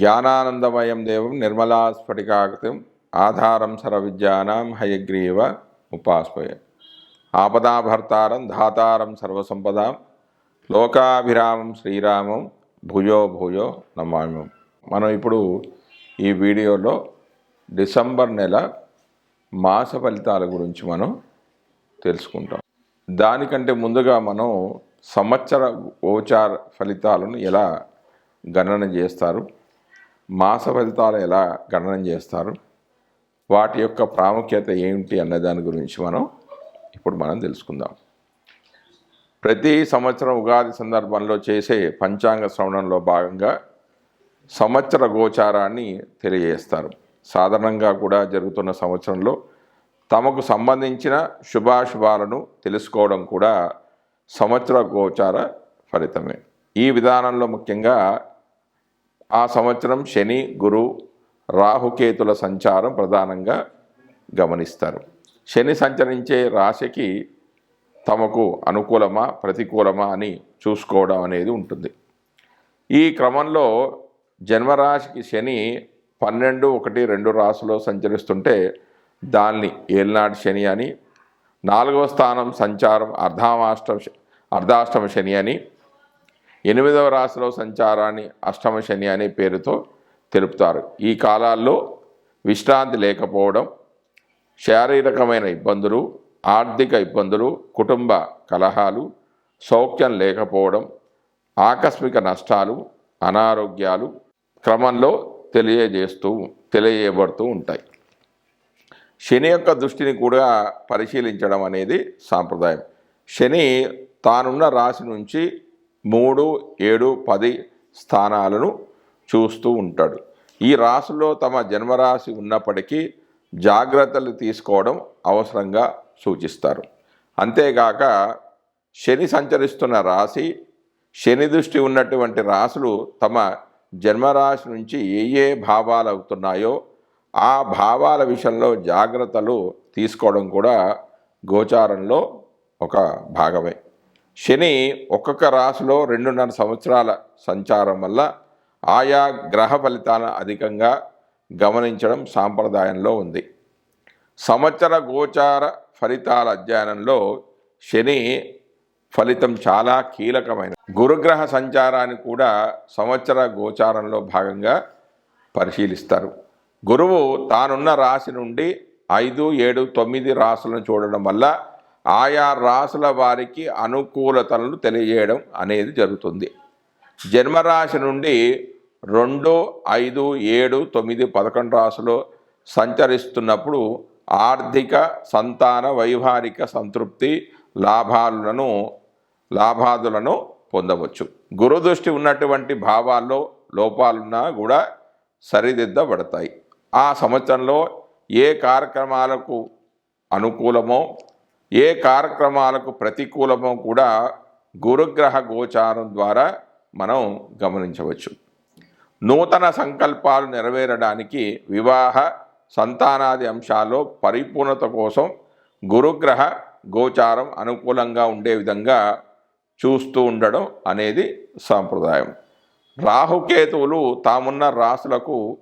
జ్ఞానానందమయం దేవం నిర్మలా స్ఫటికాకృతిం ఆధారం సర్వవిద్యానాం హయగ్రీవ ఉపాస్మయ. ఆపదాభర్తారం ధాతారం సర్వసంపదాం లోకాభిరామం శ్రీరామం భూయో భూయో నమామ్యం మనం ఇప్పుడు ఈ వీడియోలో డిసెంబర్ నెల మాస ఫలితాల గురించి మనం తెలుసుకుంటాం. దానికంటే ముందుగా మనం సంవత్సర గోచార ఫలితాలను ఎలా గణన చేస్తారు? మాస ఫలితాలు ఎలా గణనం చేస్తారు? వాటి యొక్క ప్రాముఖ్యత ఏమిటి అన్న దాని గురించి మనం ఇప్పుడు మనం తెలుసుకుందాం. ప్రతి సంవత్సరం ఉగాది సందర్భంలో చేసే పంచాంగ శ్రవణంలో భాగంగా సంవత్సర గోచారాన్ని తెలియజేస్తారు. సాధారణంగా కూడా జరుగుతున్న సంవత్సరంలో తమకు సంబంధించిన శుభాశుభాలను తెలుసుకోవడం కూడా సంవత్సర గోచార ఫలితమే. ఈ విధానంలో ముఖ్యంగా ఆ సంవత్సరం శని గురు రాహుకేతుల సంచారం ప్రధానంగా గమనిస్తారు. శని సంచరించే రాశికి తమకు అనుకూలమా ప్రతికూలమా అని చూసుకోవడం అనేది ఉంటుంది. ఈ క్రమంలో జన్మరాశికి శని పన్నెండు ఒకటి రెండు రాశిలో సంచరిస్తుంటే దాన్ని ఏలినాటి శని అని నాలుగవ స్థానం సంచారం అర్ధామాష్టమ అర్ధాష్టమ శని అని ఎనిమిదవ రాశిలో సంచారాన్ని అష్టమ శని అనే పేరుతో తెలుపుతారు. ఈ కాలాల్లో విశ్రాంతి లేకపోవడం శారీరకమైన ఇబ్బందులు ఆర్థిక ఇబ్బందులు కుటుంబ కలహాలు సౌఖ్యం లేకపోవడం ఆకస్మిక నష్టాలు అనారోగ్యాలు క్రమంలో తెలియజేస్తూ తెలియబడుతూ ఉంటాయి. శని యొక్క దృష్టిని కూడా పరిశీలించడం అనేది సాంప్రదాయం. శని తానున్న రాశి నుంచి మూడు ఏడు పది స్థానాలను చూస్తూ ఉంటాడు. ఈ రాశిలో తమ జన్మరాశి ఉన్నప్పటికీ జాగ్రత్తలు తీసుకోవడం అవసరంగా సూచిస్తారు. అంతేగాక శని సంచరిస్తున్న రాశి శని దృష్టి ఉన్నటువంటి రాశులు తమ జన్మరాశి నుంచి ఏ ఏ భావాలు అవుతున్నాయో ఆ భావాల విషయంలో జాగ్రత్తలు తీసుకోవడం కూడా గోచారంలో ఒక భాగమే. శని ఒక్కొక్క రాశిలో రెండున్నర సంవత్సరాల సంచారం వల్ల ఆయా గ్రహ ఫలితాలను అధికంగా గమనించడం సాంప్రదాయంలో ఉంది. సంవత్సర గోచార ఫలితాల అధ్యయనంలో శని ఫలితం చాలా కీలకమైన గురుగ్రహ సంచారాన్ని కూడా సంవత్సర గోచారంలో భాగంగా పరిశీలిస్తారు. గురువు తానున్న రాశి నుండి ఐదు ఏడు తొమ్మిది రాసులను చూడడం వల్ల ఆయా రాసుల వారికి అనుకూలతలను తెలియజేయడం అనేది జరుగుతుంది. జన్మరాశి నుండి రెండు ఐదు ఏడు తొమ్మిది పదకొండు రాసులు సంచరిస్తున్నప్పుడు ఆర్థిక సంతాన వైవాహిక సంతృప్తి లాభాలను లాభాదులను పొందవచ్చు. గురుదృష్టి ఉన్నటువంటి భావాల్లో లోపాలున్నా కూడా సరిదిద్దబడతాయి. ఆ సంవత్సరంలో ఏ కార్యక్రమాలకు అనుకూలమో ఏ కార్యక్రమాలకు ప్రతికూలమో కూడా గురుగ్రహ గోచారం ద్వారా మనం గమనించవచ్చు. నూతన సంకల్పాలు నెరవేరడానికి వివాహ సంతానాది అంశాల్లో పరిపూర్ణత కోసం గురుగ్రహ గోచారం అనుకూలంగా ఉండే విధంగా చూస్తూ ఉండడం అనేది సాంప్రదాయం. రాహుకేతువులు తామున్న రాసులకు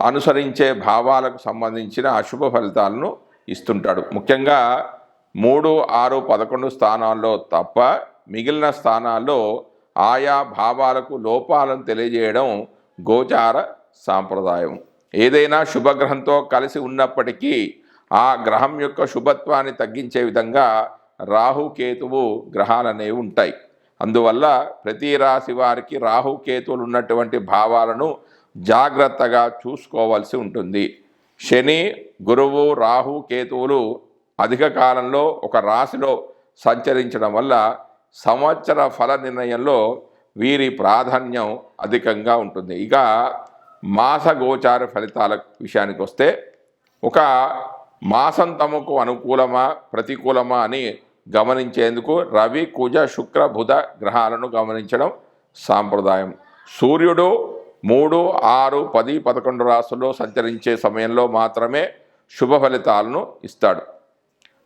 అనుసరించే భావాలకు సంబంధించిన అశుభ ఫలితాలను ఇస్తుంటాడు. ముఖ్యంగా మూడు ఆరు పదకొండు స్థానాల్లో తప్ప మిగిలిన స్థానాల్లో ఆయా భావాలకు లోపాలను తెలియజేయడం గోచార సాంప్రదాయం. ఏదైనా శుభగ్రహంతో కలిసి ఉన్నప్పటికీ ఆ గ్రహం యొక్క శుభత్వాన్ని తగ్గించే విధంగా రాహుకేతువు గ్రహాలు అనేవి ఉంటాయి. అందువల్ల ప్రతి రాశి వారికి రాహుకేతువులు ఉన్నటువంటి భావాలను జాగ్రత్తగా చూసుకోవాల్సి ఉంటుంది. శని గురువు రాహు కేతువులు అధిక కాలంలో ఒక రాశిలో సంచరించడం వల్ల సంవత్సర ఫల నిర్ణయంలో వీరి ప్రాధాన్యం అధికంగా ఉంటుంది. ఇక మాస గోచార ఫలితాల విషయానికి వస్తే ఒక మాసం తమకు అనుకూలమా ప్రతికూలమా అని గమనించేందుకు రవి కుజ శుక్ర బుధ గ్రహాలను గమనించడం సాంప్రదాయం. సూర్యుడు మూడు ఆరు పది పదకొండు రాసుల్లో సంచరించే సమయంలో మాత్రమే శుభ ఫలితాలను ఇస్తాడు.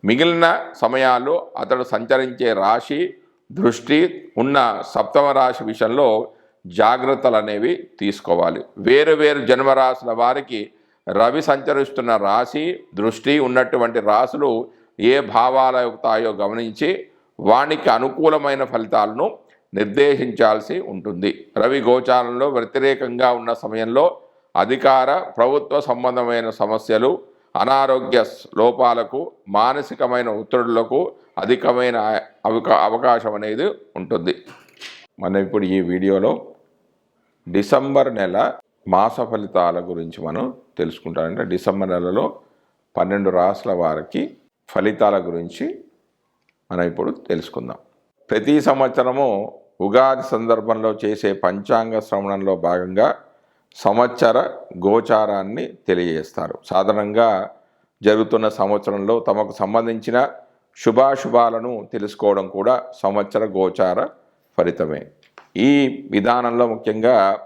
మిగిలిన సమయాల్లో అతడు సంచరించే రాశి దృష్టి ఉన్న సప్తమ రాశి విషయంలో జాగ్రత్తలు అనేవి తీసుకోవాలి. వేరు వేరు జన్మరాశుల వారికి రవి సంచరిస్తున్న రాశి దృష్టి ఉన్నటువంటి రాశులు ఏ భావాల అవుతాయో గమనించి వానికి అనుకూలమైన ఫలితాలను నిర్దేశించాల్సి ఉంటుంది. రవి గోచారంలో వ్యతిరేకంగా ఉన్న సమయంలో అధికార ప్రభుత్వ సంబంధమైన సమస్యలు అనారోగ్య లోపాలకు మానసికమైన ఒత్తిడులకు అధికమైన అవకా అవకాశం అనేది ఉంటుంది. మనం ఇప్పుడు ఈ వీడియోలో డిసెంబర్ నెల మాస ఫలితాల గురించి మనం తెలుసుకుంటామంటే డిసెంబర్ నెలలో పన్నెండు రాసుల వారికి ఫలితాల గురించి మనం ఇప్పుడు తెలుసుకుందాం. ప్రతి సంవత్సరము ఉగాది సందర్భంలో చేసే పంచాంగ శ్రవణంలో భాగంగా సంవత్సర గోచారాన్ని తెలియజేస్తారు. సాధారణంగా జరుగుతున్న సంవత్సరంలో తమకు సంబంధించిన శుభాశుభాలను తెలుసుకోవడం కూడా సంవత్సర గోచార ఫలితమే. ఈ విధానంలో ముఖ్యంగా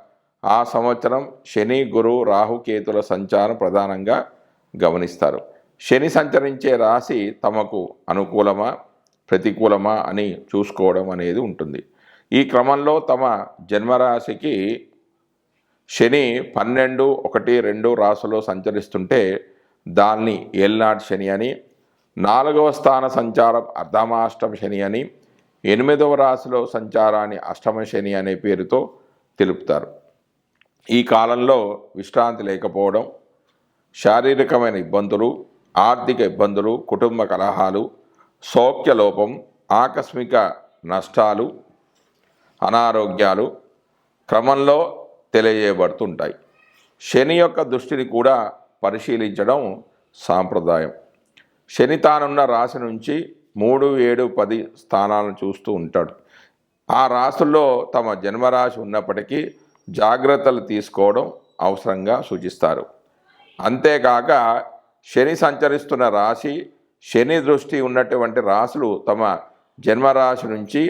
ఆ సంవత్సరం శని గురు రాహుకేతుల సంచారం ప్రధానంగా గమనిస్తారు. శని సంచరించే రాశి తమకు అనుకూలమా ప్రతికూలమా అని చూసుకోవడం అనేది ఉంటుంది. ఈ క్రమంలో తమ జన్మరాశికి శని పన్నెండు ఒకటి రెండు రాసులో సంచరిస్తుంటే దాన్ని ఏల్నాటి శని అని నాలుగవ స్థాన సంచారం అర్ధమాష్టమ శని అని ఎనిమిదవ రాశిలో సంచారాన్ని అష్టమ శని అనే పేరుతో తెలుపుతారు. ఈ కాలంలో విశ్రాంతి లేకపోవడం శారీరకమైన ఇబ్బందులు ఆర్థిక ఇబ్బందులు కుటుంబ కలహాలు సౌఖ్యలోపం ఆకస్మిక నష్టాలు అనారోగ్యాలు క్రమంలో తెలియజేయబడుతుంటాయి. శని యొక్క దృష్టిని కూడా పరిశీలించడం సాంప్రదాయం. శని తానున్న రాశి నుంచి మూడు ఏడు పది స్థానాలను చూస్తూ ఉంటాడు. ఆ రాశుల్లో తమ జన్మరాశి ఉన్నప్పటికీ జాగ్రత్తలు తీసుకోవడం అవసరంగా సూచిస్తారు. అంతేకాక శని సంచరిస్తున్న రాశి శని దృష్టి ఉన్నటువంటి రాశులు తమ జన్మరాశి నుంచి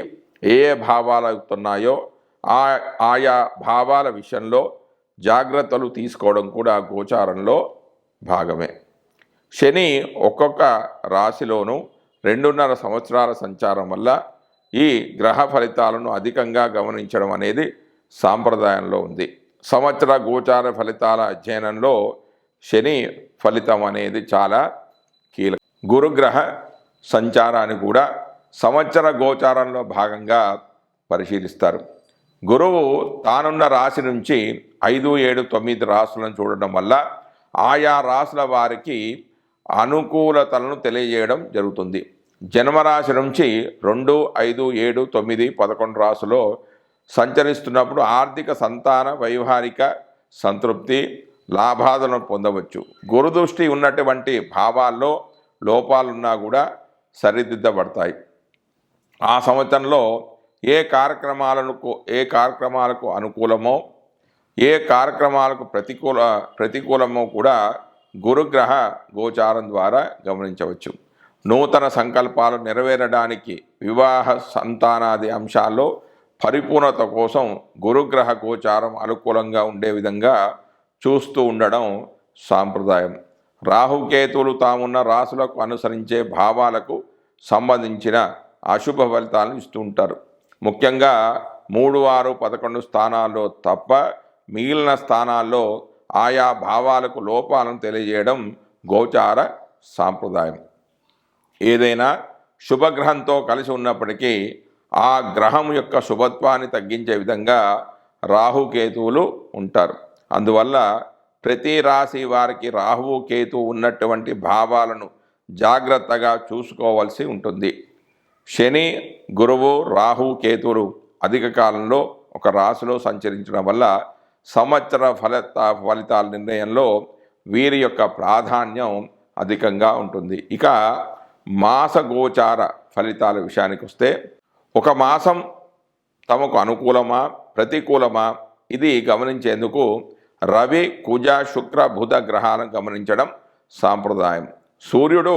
ఏ ఏ భావాలు అవుతున్నాయో ఆ ఆయా భావాల విషయంలో జాగ్రత్తలు తీసుకోవడం కూడా గోచారంలో భాగమే. శని ఒక్కొక్క రాశిలోనూ రెండున్నర సంవత్సరాల సంచారం వల్ల ఈ గ్రహ ఫలితాలను అధికంగా గమనించడం అనేది సాంప్రదాయంలో ఉంది. సంవత్సర గోచార ఫలితాల అధ్యయనంలో శని ఫలితం అనేది చాలా కీలకం. గురుగ్రహ సంచారాన్ని కూడా సంవత్సర గోచారంలో భాగంగా పరిశీలిస్తారు. గురువు తానున్న రాశి నుంచి ఐదు ఏడు తొమ్మిది రాశులను చూడడం వల్ల ఆయా రాశుల వారికి అనుకూలతలను తెలియజేయడం జరుగుతుంది. జన్మరాశి నుంచి రెండు ఐదు ఏడు తొమ్మిది పదకొండు రాసులో సంచరిస్తున్నప్పుడు ఆర్థిక సంతాన వైవాహిక సంతృప్తి లాభాలను పొందవచ్చు. గురుదృష్టి ఉన్నటువంటి భావాల్లో లోపాలున్నా కూడా సరిదిద్దబడతాయి. ఆ సంవత్సరంలో ఏ కార్యక్రమాలకు ఏ కార్యక్రమాలకు అనుకూలమో ఏ కార్యక్రమాలకు ప్రతికూల ప్రతికూలమో కూడా గురుగ్రహ గోచారం ద్వారా గమనించవచ్చు. నూతన సంకల్పాలు నెరవేరడానికి వివాహ సంతానాది అంశాల్లో పరిపూర్ణత కోసం గురుగ్రహ గోచారం అనుకూలంగా ఉండే విధంగా చూస్తూ ఉండడం సాంప్రదాయం. రాహుకేతువులు తామున్న రాసులకు అనుసరించే భావాలకు సంబంధించిన అశుభ ఫలితాలను ఇస్తూ ఉంటారు. ముఖ్యంగా మూడు ఆరు పదకొండు స్థానాల్లో తప్ప మిగిలిన స్థానాల్లో ఆయా భావాలకు లోపాలను తెలియజేయడం గోచార సాంప్రదాయం. ఏదైనా శుభగ్రహంతో కలిసి ఉన్నప్పటికీ ఆ గ్రహం యొక్క శుభత్వాన్ని తగ్గించే విధంగా రాహుకేతువులు ఉంటారు. అందువల్ల ప్రతి రాశి వారికి రాహువు కేతు ఉన్నటువంటి భావాలను జాగ్రత్తగా చూసుకోవాల్సి ఉంటుంది. శని గురువు రాహు కేతువులు అధిక కాలంలో ఒక రాశిలో సంచరించడం వల్ల సంవత్సర ఫలిత ఫలితాల నిర్ణయంలో వీరి యొక్క ప్రాధాన్యం అధికంగా ఉంటుంది. ఇక మాసగోచార ఫలితాల విషయానికి వస్తే ఒక మాసం తమకు అనుకూలమా ప్రతికూలమా? ఇది గమనించేందుకు రవి కుజ శుక్ర బుధ గ్రహాలను గమనించడం సాంప్రదాయం. సూర్యుడు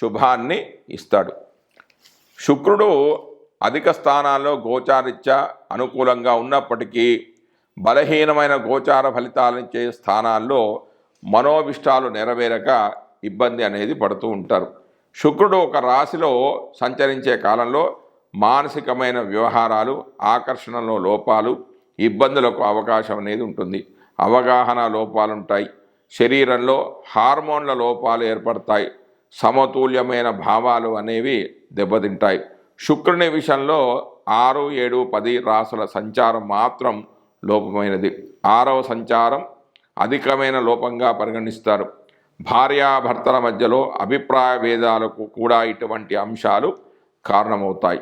శుభాన్ని ఇస్తాడు. శుక్రుడు అధిక స్థానాల్లో గోచారిత్యా అనుకూలంగా ఉన్నప్పటికీ బలహీనమైన గోచార ఫలితాలనిచ్చే స్థానాల్లో మనోభిష్టాలు నెరవేరక ఇబ్బంది అనేది పడుతూ ఉంటారు. శుక్రుడు ఒక రాశిలో సంచరించే కాలంలో మానసికమైన వ్యవహారాలు ఆకర్షణలో లోపాలు ఇబ్బందులకు అవకాశం అనేది ఉంటుంది. అవగాహన లోపాలుంటాయి. శరీరంలో హార్మోన్ల లోపాలు ఏర్పడతాయి. సమతుల్యమైన భావాలు అనేవి దెబ్బతింటాయి. శుక్రుని విషయంలో ఆరు ఏడు పది రాసుల సంచారం మాత్రం లోపమైనది. ఆరవ సంచారం అధికమైన లోపంగా పరిగణిస్తారు. భార్యాభర్తల మధ్యలో అభిప్రాయ భేదాలకు కూడా ఇటువంటి అంశాలు కారణమవుతాయి.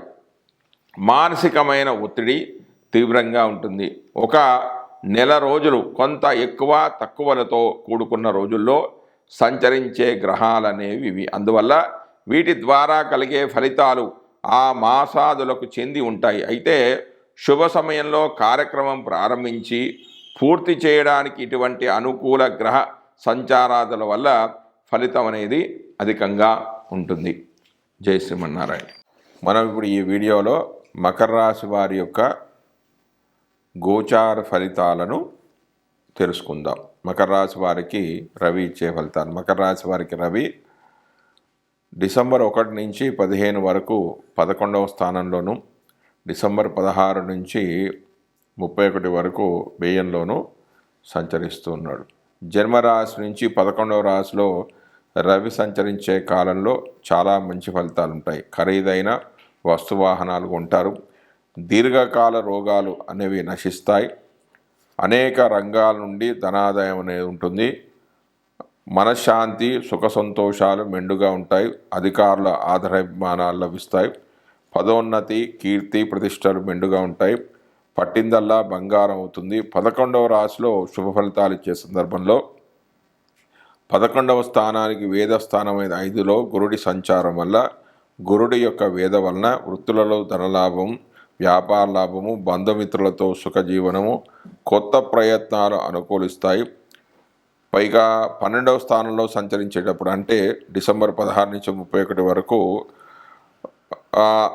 మానసికమైన ఒత్తిడి తీవ్రంగా ఉంటుంది. ఒక నెల రోజులు కొంత ఎక్కువ తక్కువలతో కూడుకున్న రోజుల్లో సంచరించే గ్రహాలనేవి ఇవి. అందువల్ల వీటి ద్వారా కలిగే ఫలితాలు ఆ మాసాదులకు చెంది ఉంటాయి. అయితే శుభ సమయంలో కార్యక్రమం ప్రారంభించి పూర్తి చేయడానికి ఇటువంటి అనుకూల గ్రహ సంచారాదుల వల్ల ఫలితం అనేది అధికంగా ఉంటుంది. జై శ్రీమన్నారాయణ. మనం ఇప్పుడు ఈ వీడియోలో మకర రాశి వారి యొక్క గోచార ఫలితాలను తెలుసుకుందాం. మకర రాశి వారికి రవి ఇచ్చే ఫలితాలు. మకర రాశి వారికి రవి డిసెంబర్ ఒకటి నుంచి పదిహేను వరకు పదకొండవ స్థానంలోను డిసెంబర్ పదహారు నుంచి ముప్పై ఒకటి వరకు వ్యయంలోనూ సంచరిస్తూ ఉన్నాడు. జన్మరాశి నుంచి పదకొండవ రాశిలో రవి సంచరించే కాలంలో చాలా మంచి ఫలితాలు ఉంటాయి. ఖరీదైన వస్తువాహనాలు కొంటారు. దీర్ఘకాల రోగాలు అనేవి నశిస్తాయి. అనేక రంగాల నుండి ధనాదాయం అనేది ఉంటుంది. మనశ్శాంతి సుఖ సంతోషాలు మెండుగా ఉంటాయి. అధికారుల ఆదరాభిమానాలు లభిస్తాయి. పదోన్నతి కీర్తి ప్రతిష్టలు మెండుగా ఉంటాయి. పట్టిందల్లా బంగారం అవుతుంది. పదకొండవ రాశిలో శుభ ఫలితాలు ఇచ్చే సందర్భంలో పదకొండవ స్థానానికి వేద స్థానమైన ఐదులో గురుడి సంచారం వల్ల గురుడి యొక్క వేద వలన వృత్తులలో ధనలాభం వ్యాపార లాభము బంధుమిత్రులతో సుఖజీవనము కొత్త ప్రయత్నాలు అనుకూలిస్తాయి. పైగా పన్నెండవ స్థానంలో సంచరించేటప్పుడు అంటే డిసెంబర్ పదహారు నుంచి ముప్పై ఒకటి వరకు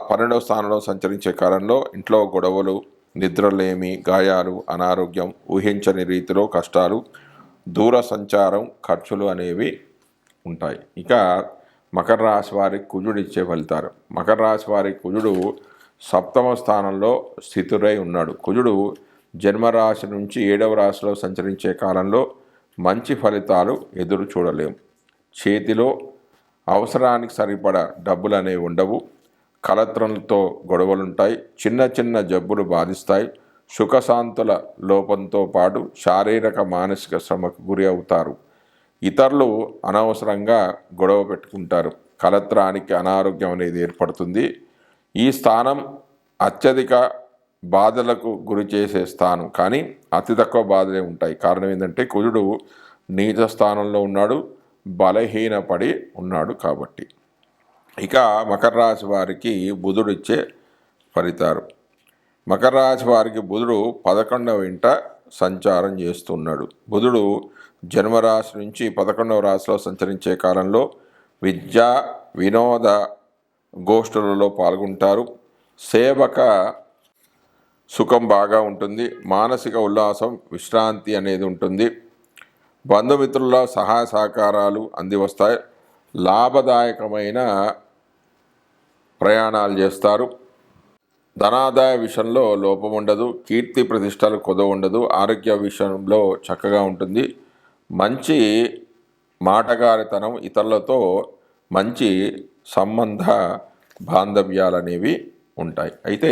పన్నెండవ స్థానంలో సంచరించే కాలంలో ఇంట్లో గొడవలు నిద్రలేమి గాయాలు అనారోగ్యం ఊహించని రీతిలో కష్టాలు దూర సంచారం ఖర్చులు అనేవి ఉంటాయి. ఇక మకర రాశి వారి కుజుడు ఇచ్చే ఫలితాలు. మకర రాశి వారి కుజుడు సప్తమ స్థానంలో స్థితుడై ఉన్నాడు. కుజుడు జన్మరాశి నుంచి ఏడవ రాశిలో సంచరించే కాలంలో మంచి ఫలితాలు ఎదురు చూడలేం. చేతిలో అవసరానికి సరిపడా డబ్బులు అనేవి ఉండవు. కలత్రంతో గొడవలుంటాయి. చిన్న చిన్న జబ్బులు బాధిస్తాయి. సుఖశాంతుల లోపంతో పాటు శారీరక మానసిక శ్రమకు గురి అవుతారు. ఇతరులు అనవసరంగా గొడవ పెట్టుకుంటారు. కలత్రానికి అనారోగ్యం అనేది ఏర్పడుతుంది. ఈ స్థానం అత్యధిక బాధలకు గురి చేసే స్థానం. కానీ అతి తక్కువ బాధలే ఉంటాయి. కారణం ఏంటంటే కుజుడు నీచ స్థానంలో ఉన్నాడు బలహీనపడి ఉన్నాడు కాబట్టి. ఇక మకర రాశి వారికి బుధుడు ఇచ్చే ఫలితాలు. మకర రాశి వారికి బుధుడు పదకొండవ ఇంట సంచారం చేస్తున్నాడు. బుధుడు జన్మరాశి నుంచి పదకొండవ రాశిలో సంచరించే కాలంలో విద్య వినోద గోష్ఠులలో పాల్గొంటారు. సేవక సుఖం బాగా ఉంటుంది. మానసిక ఉల్లాసం విశ్రాంతి అనేది ఉంటుంది. బంధుమిత్రుల సహాయ సహకారాలు అంది వస్తాయి లాభదాయకమైన ప్రయాణాలు చేస్తారు. ధనాదాయ విషయంలో లోపం ఉండదు. కీర్తి ప్రతిష్టలు కొదవ ఉండదు. ఆరోగ్య విషయంలో చక్కగా ఉంటుంది. మంచి మాటగారితనం ఇతరులతో మంచి సంబంధ బాంధవ్యాలు అనేవి ఉంటాయి. అయితే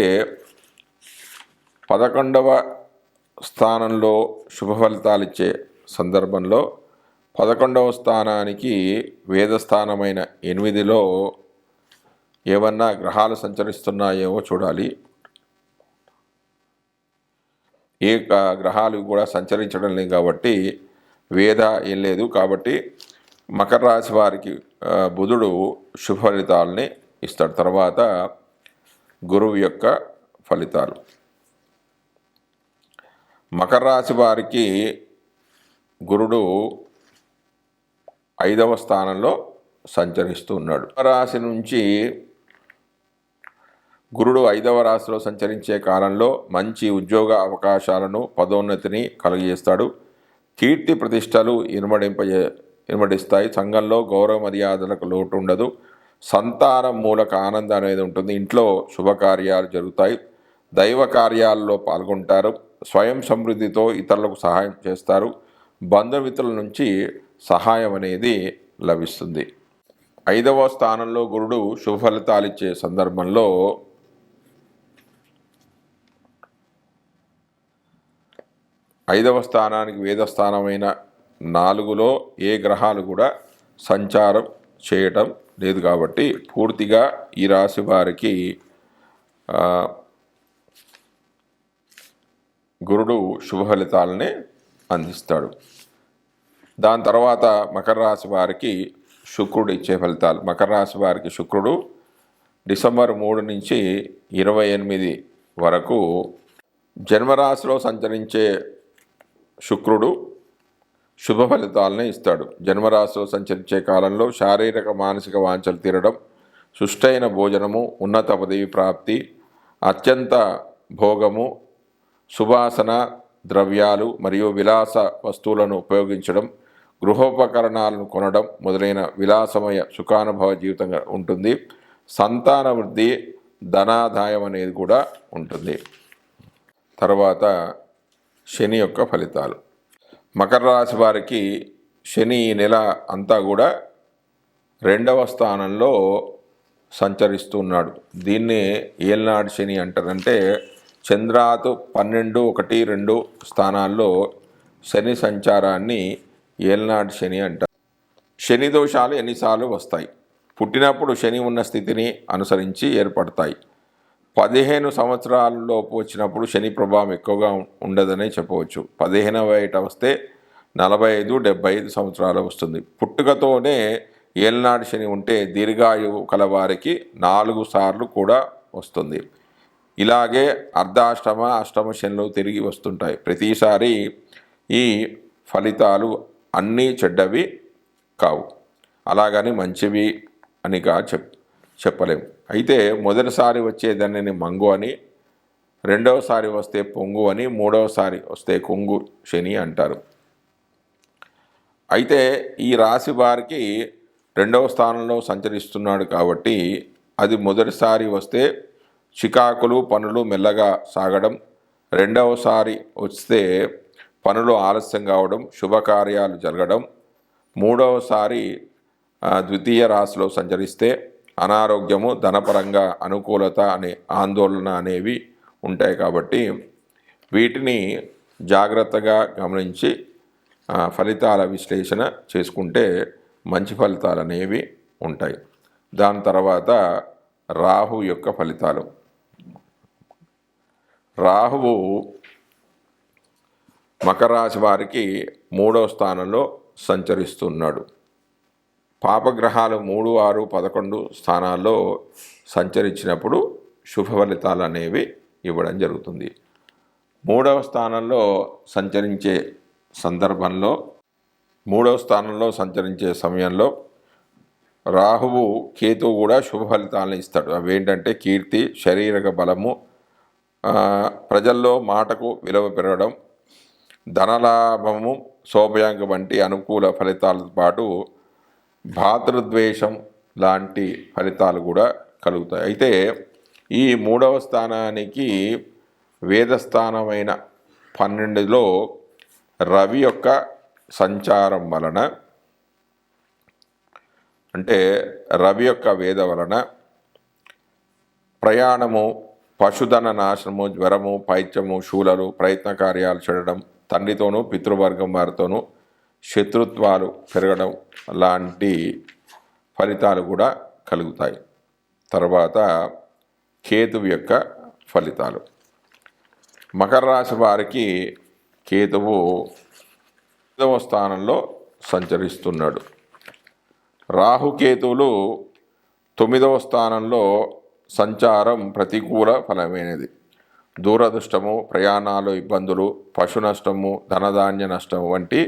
పదకొండవ స్థానంలో శుభ ఫలితాలు ఇచ్చే సందర్భంలో పదకొండవ స్థానానికి వేదస్థానమైన ఎనిమిదిలో ఏమన్నా గ్రహాలు సంచరిస్తున్నాయేమో చూడాలి. ఏ గ్రహాలు కూడా సంచరించడం లేదు కాబట్టి వేద ఏం లేదు కాబట్టి మకర రాశి వారికి బుధుడు శుభ ఫలితాలని ఇస్తాడు. తర్వాత గురువు యొక్క ఫలితాలు. మకర రాశి వారికి గురుడు ఐదవ స్థానంలో సంచరిస్తూ ఉన్నాడు. రాశి నుంచి గురుడు ఐదవ రాశిలో సంచరించే కాలంలో మంచి ఉద్యోగ అవకాశాలను పదోన్నతిని కలిగజేస్తాడు. కీర్తి ప్రతిష్టలు ఇనుమడింపజే ఇనుమడిస్తాయి సంఘంలో గౌరవ మర్యాదలకు లోటు ఉండదు. సంతానం మూలక ఆనందం అనేది ఉంటుంది. ఇంట్లో శుభకార్యాలు జరుగుతాయి. దైవ కార్యాల్లో పాల్గొంటారు. స్వయం సమృద్ధితో ఇతరులకు సహాయం చేస్తారు. బంధుమిత్రుల నుంచి సహాయం అనేది లభిస్తుంది. ఐదవ స్థానంలో గురుడు శుభ ఫలితాలు ఇచ్చే సందర్భంలో ఐదవ స్థానానికి వేదస్థానమైన నాలుగులో ఏ గ్రహాలు కూడా సంచారం చేయటం లేదు కాబట్టి పూర్తిగా ఈ రాశి వారికి గురుడు శుభ ఫలితాలనే అందిస్తాడు. దాని తర్వాత మకర రాశి వారికి శుక్రుడు ఇచ్చే ఫలితాలు. మకర రాశి వారికి శుక్రుడు డిసెంబర్ మూడు నుంచి ఇరవై ఎనిమిది వరకు జన్మరాశిలో సంచరించే శుక్రుడు శుభ ఫలితాలని ఇస్తాడు. జన్మరాశిలో సంచరించే కాలంలో శారీరక మానసిక వాంఛలు తీరడం సుష్టైన భోజనము ఉన్నత పదవి ప్రాప్తి అత్యంత భోగము సువాసన ద్రవ్యాలు మరియు విలాస వస్తువులను ఉపయోగించడం గృహోపకరణాలను కొనడం మొదలైన విలాసమయ సుఖానుభవ జీవితంగా ఉంటుంది. సంతాన వృద్ధి ధనాదాయం అనేది కూడా ఉంటుంది. తర్వాత శని యొక్క ఫలితాలు. మకర రాశి వారికి శని ఈ నెల అంతా కూడా రెండవ స్థానంలో సంచరిస్తున్నాడు. దీన్నే ఏల్నాడు శని అంటారంటే చంద్రాతు పన్నెండు ఒకటి రెండు స్థానాల్లో శని సంచారాన్ని ఏల్నాడు శని అంటారు. శని దోషాలు ఎన్నిసార్లు వస్తాయి? పుట్టినప్పుడు శని ఉన్న స్థితిని అనుసరించి ఏర్పడతాయి. పదిహేను సంవత్సరాలలోపు వచ్చినప్పుడు శని ప్రభావం ఎక్కువగా ఉండదనే చెప్పవచ్చు. పదిహేనవ ఏట వస్తే నలభై ఐదు డెబ్బై ఐదు సంవత్సరాలు వస్తుంది. పుట్టుకతోనే ఏలనాడు శని ఉంటే దీర్ఘాయువు కలవారికి నాలుగు సార్లు కూడా వస్తుంది. ఇలాగే అర్ధాష్టమ అష్టమ శనులు తిరిగి వస్తుంటాయి. ప్రతిసారి ఈ ఫలితాలు అన్నీ చెడ్డవి కావు. అలాగని మంచివి అనిగా చెప్ చెప్పలేం. అయితే మొదటిసారి వచ్చేదాన్ని మంగు అని రెండవసారి వస్తే పొంగు అని మూడవసారి వస్తే కొంగు శని అంటారు. అయితే ఈ రాశి వారికి రెండవ స్థానంలో సంచరిస్తున్నాడు కాబట్టి అది మొదటిసారి వస్తే చికాకులు పనులు మెల్లగా సాగడం రెండవసారి వస్తే పనులు ఆలస్యం కావడం శుభకార్యాలు జరగడం మూడవసారి ద్వితీయ రాశిలో సంచరిస్తే అనారోగ్యము ధనపరంగా అనుకూలత అనే ఆందోళన అనేవి ఉంటాయి కాబట్టి వీటిని జాగ్రత్తగా గమనించి ఫలితాల విశ్లేషణ చేసుకుంటే మంచి ఫలితాలు అనేవి ఉంటాయి. దాని తర్వాత రాహు యొక్క ఫలితాలు. రాహువు మకర రాశి వారికి మూడవ స్థానంలో సంచరిస్తున్నాడు. పాపగ్రహాలు మూడు ఆరు పదకొండు స్థానాల్లో సంచరించినప్పుడు శుభ ఫలితాలు అనేవి ఇవ్వడం జరుగుతుంది. మూడవ స్థానంలో సంచరించే సందర్భంలో మూడవ స్థానంలో సంచరించే సమయంలో రాహువు కేతువు కూడా శుభ ఫలితాలను ఇస్తాడు. అవి ఏంటంటే కీర్తి శారీరక బలము ప్రజల్లో మాటకు విలువ పెరగడం ధనలాభము శోభయాంగ వంటి అనుకూల ఫలితాలతో పాటు భాతృద్వేషం లాంటి ఫలితాలు కూడా కలుగుతాయి. అయితే ఈ మూడవ స్థానానికి వేదస్థానమైన పన్నెండులో రవి యొక్క సంచారం వలన అంటే రవి యొక్క వేద వలన ప్రయాణము పశుధన నాశనము జ్వరము పైత్యము శూలలు ప్రయత్న కార్యాలు చేయడం తండ్రితోనూ పితృవర్గం వారితోనూ శత్రుత్వాలు పెరగడం లాంటి ఫలితాలు కూడా కలుగుతాయి. తర్వాత కేతువు యొక్క ఫలితాలు. మకర రాశి వారికి కేతువు ఐదవ స్థానంలో సంచరిస్తున్నాడు. రాహుకేతువులు తొమ్మిదవ స్థానంలో సంచారం ప్రతికూల ఫలమైనది. దూరదృష్టము ప్రయాణాలు ఇబ్బందులు పశు నష్టము ధనధాన్య నష్టం వంటి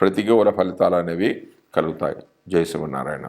ప్రతికూల ఫలితాలు అనేవి కలుగుతాయి. జయ శ్రీమన్నారాయణ.